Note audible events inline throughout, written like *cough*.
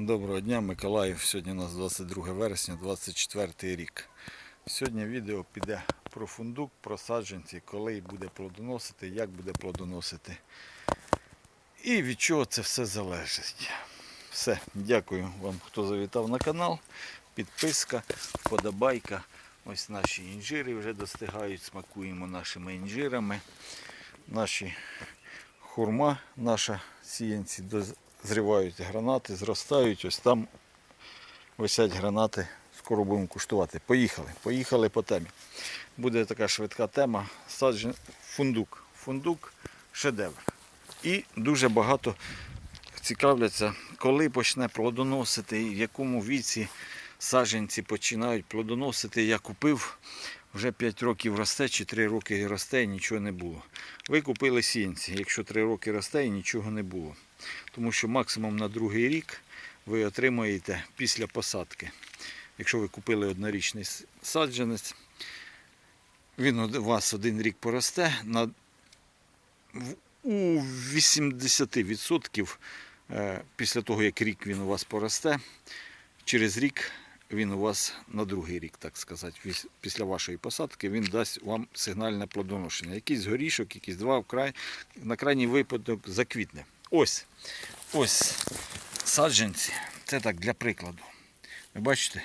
Доброго дня, Миколаїв. Сьогодні у нас 22 вересня, 24 рік. Сьогодні відео піде про фундук, про саджанці, коли буде плодоносити, як буде плодоносити. І від чого це все залежить. Все, дякую вам, хто завітав на канал. Підписка, подобайка. Ось наші інжири вже достигають, смакуємо нашими інжирами. Наші хурма, наша сіянці дозрівають гранати, зростають. Ось там висять гранати. Скоро будемо куштувати. Поїхали. Поїхали по темі. Буде така швидка тема. Саджен... Фундук. Фундук шедевр. І дуже багато цікавляться, коли почне плодоносити, в якому віці саджанці починають плодоносити. Я купив, вже 5 років росте чи 3 роки росте, і нічого не було. Ви купили сінці, якщо 3 роки росте і нічого не було. Тому що максимум на другий рік ви отримаєте після посадки. Якщо ви купили однорічний саджанець, він у вас один рік поросте. На, у 80% е, після того, як рік він у вас поросте, через рік він у вас на другий рік, так сказати, після вашої посадки, він дасть вам сигнальне плодоношення. Якийсь горішок, якісь два вкрай, на крайній випадок заквітне. Ось, ось саджанці. Це так для прикладу. Ви бачите,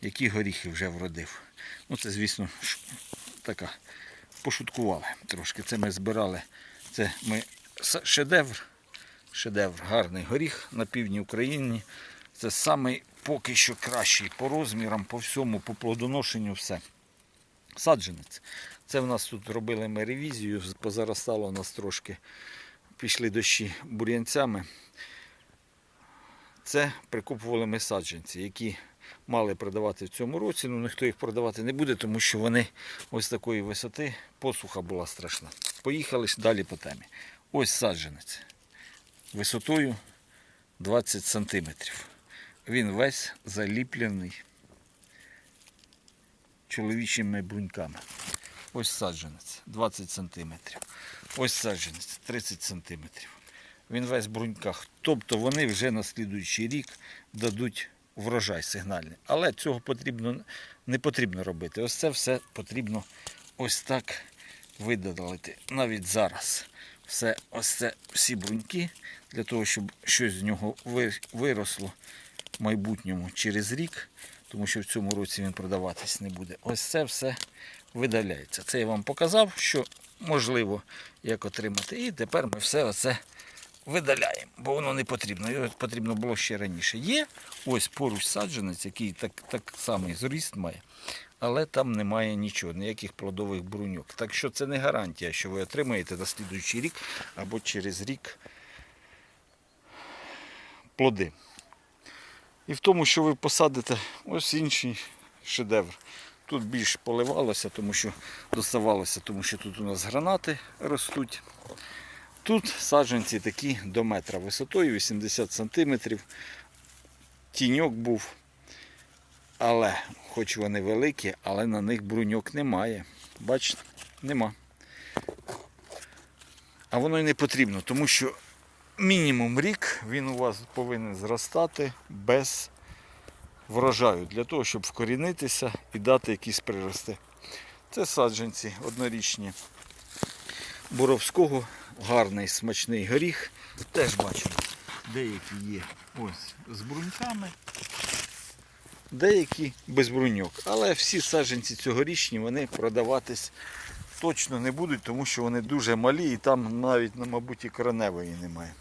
які горіхи вже вродив. Ну, це, звісно, така. Пошуткували трошки. Це ми збирали. Це ми шедевр. Шедевр, гарний горіх на півдні України. Це самий поки що кращий по розмірам, по всьому, по плодоношенню, все. Саджанець. Це в нас тут робили ми ревізію, позаростало у нас трошки. Пішли дощі бур'янцями. Це прикупували ми саджанці, які мали продавати в цьому році. Ну ніхто їх продавати не буде, тому що вони ось такої висоти, посуха була страшна. Поїхали далі по темі. Ось саджанець висотою 20 сантиметрів. Він весь заліплений чоловічими бруньками. Ось саджанець 20 сантиметрів. Ось саджанець 30 сантиметрів. Він весь в бруньках. Тобто вони вже на слідуючий рік дадуть врожай сигнальний. Але цього потрібно, не потрібно робити. Ось це все потрібно ось так видалити. Навіть зараз. Все, ось це всі бруньки для того, щоб щось з нього виросло майбутньому через рік, тому що в цьому році він продаватись не буде. Ось це все видаляється. Це я вам показав, що можливо як отримати. І тепер ми все оце видаляємо, бо воно не потрібно. Його потрібно було ще раніше. Є ось поруч саджанець, який так, так самий зріст має, але там немає нічого, ніяких плодових бруньок. Так що це не гарантія, що ви отримаєте на слідуючий рік або через рік плоди. І в тому, що ви посадите ось інший шедевр. Тут більш поливалося, тому що доставалося, тому що тут у нас гранати ростуть. Тут саджанці такі до метра висотою, 80 см. Тіньок був. Але, хоч вони великі, але на них бруньок немає. Бачите, нема. А воно й не потрібно, тому що мінімум рік він у вас повинен зростати без врожаю, для того, щоб вкорінитися і дати якісь прирости. Це саджанці однорічні. Боровського гарний смачний горіх. Теж бачимо, деякі є ось з бруньками, деякі без бруньок. Але всі саджанці цьогорічні вони продаватись точно не будуть, тому що вони дуже малі і там навіть, ну, мабуть, і кореневої немає.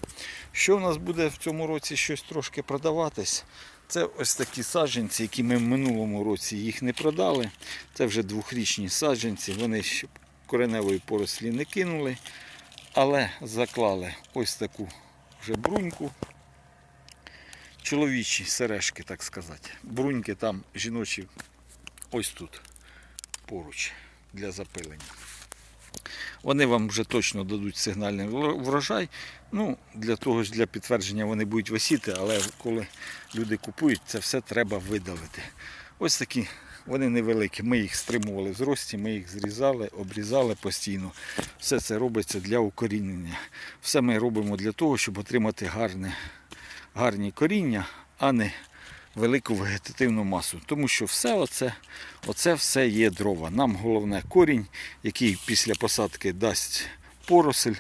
Що в нас буде в цьому році щось трошки продаватись? Це ось такі саджанці, які ми в минулому році їх не продали. Це вже двохрічні саджанці, вони ще кореневої порослі не кинули, але заклали ось таку вже бруньку. Чоловічі сережки, так сказати. Бруньки там жіночі ось тут поруч для запилення. Вони вам вже точно дадуть сигнальний врожай. Ну, для того ж для підтвердження вони будуть висіти, але коли люди купують, це все треба видалити. Ось такі, вони невеликі. Ми їх стримували в зрості, ми їх зрізали, обрізали постійно. Все це робиться для укорінення. Все ми робимо для того, щоб отримати гарне, гарні коріння, а не велику вегетативну масу. Тому що все оце, оце все є дрова. Нам головне корінь, який після посадки дасть поросель.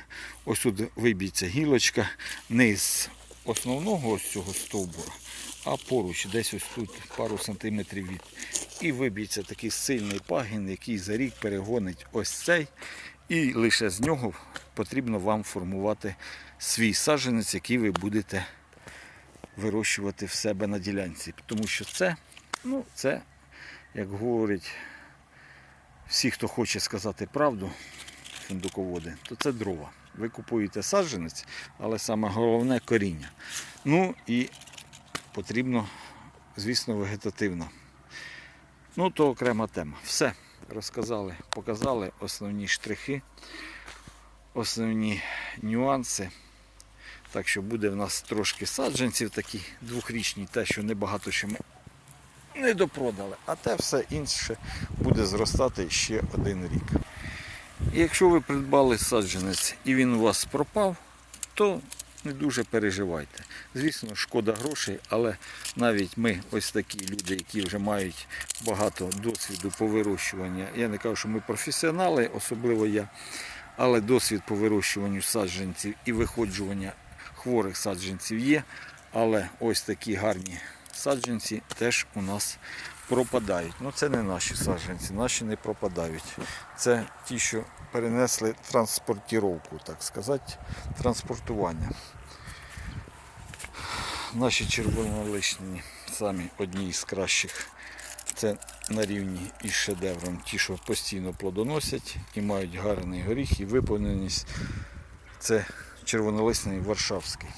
Ось тут виб'ється гілочка, не з основного ось цього стовбура, а поруч, десь ось тут пару сантиметрів від. І виб'ється такий сильний пагін, який за рік перегонить ось цей. І лише з нього потрібно вам формувати свій саджанець, який ви будете вирощувати в себе на ділянці. Тому що це, ну, це, як говорять всі, хто хоче сказати правду, фундуководи, то це дрова. Ви купуєте саджанець, але саме головне коріння. Ну і потрібно, звісно, вегетативно. Ну, то окрема тема. Все. Розказали, показали основні штрихи, основні нюанси. Так що буде в нас трошки саджанців такі двохрічні, те, що небагато ще ми не допродали, а те все інше буде зростати ще один рік. І якщо ви придбали саджанець і він у вас пропав, то не дуже переживайте. Звісно, шкода грошей, але навіть ми, ось такі люди, які вже мають багато досвіду по вирощуванню. Я не кажу, що ми професіонали, особливо я, але досвід по вирощуванню саджанців і виходжування хворих саджанців є. Але ось такі гарні саджанці теж у нас пропадають. Ну це не наші саджанці, наші не пропадають. Це ті, що перенесли транспортіровку, так сказати, транспортування. Наші червонолишні самі одні із кращих. Це на рівні із шедевром. Ті, що постійно плодоносять і мають гарний горіх і виповненість. Це червонолисний Варшавський.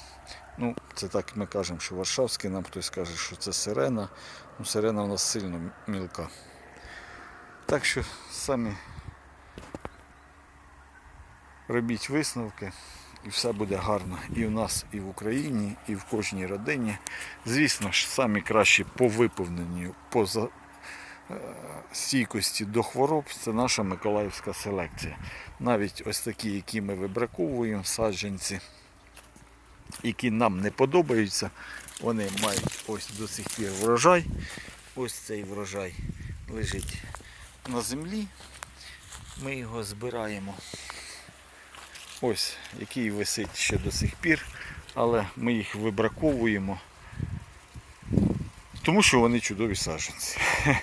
Ну, це так ми кажемо, що Варшавський, нам хтось каже, що це сирена. Ну, сирена у нас сильно мілка. Так що самі робіть висновки і все буде гарно. І в нас, і в Україні, і в кожній родині. Звісно ж, самі кращі по виповненню, по стійкості до хвороб це наша миколаївська селекція. Навіть ось такі, які ми вибраковуємо, саджанці, які нам не подобаються, вони мають ось до сих пір врожай. Ось цей врожай лежить на землі. Ми його збираємо. Ось, який висить ще до сих пір, але ми їх вибраковуємо, тому що вони чудові саджанці. *laughs*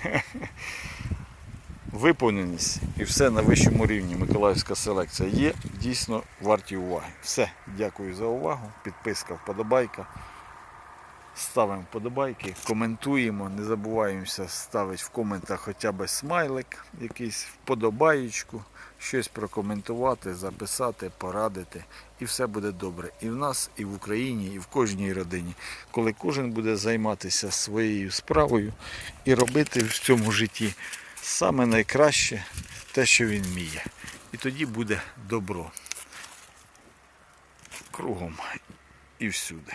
Виповненість і все на вищому рівні. Миколаївська селекція є дійсно варті уваги. Все, дякую за увагу. Підписка, вподобайка. Ставимо вподобайки, коментуємо, не забуваємося ставити в коментах хоча б смайлик, якийсь вподобаєчку, щось прокоментувати, записати, порадити. І все буде добре. І в нас, і в Україні, і в кожній родині. Коли кожен буде займатися своєю справою і робити в цьому житті саме найкраще те, що він вміє. І тоді буде добро. Кругом і всюди.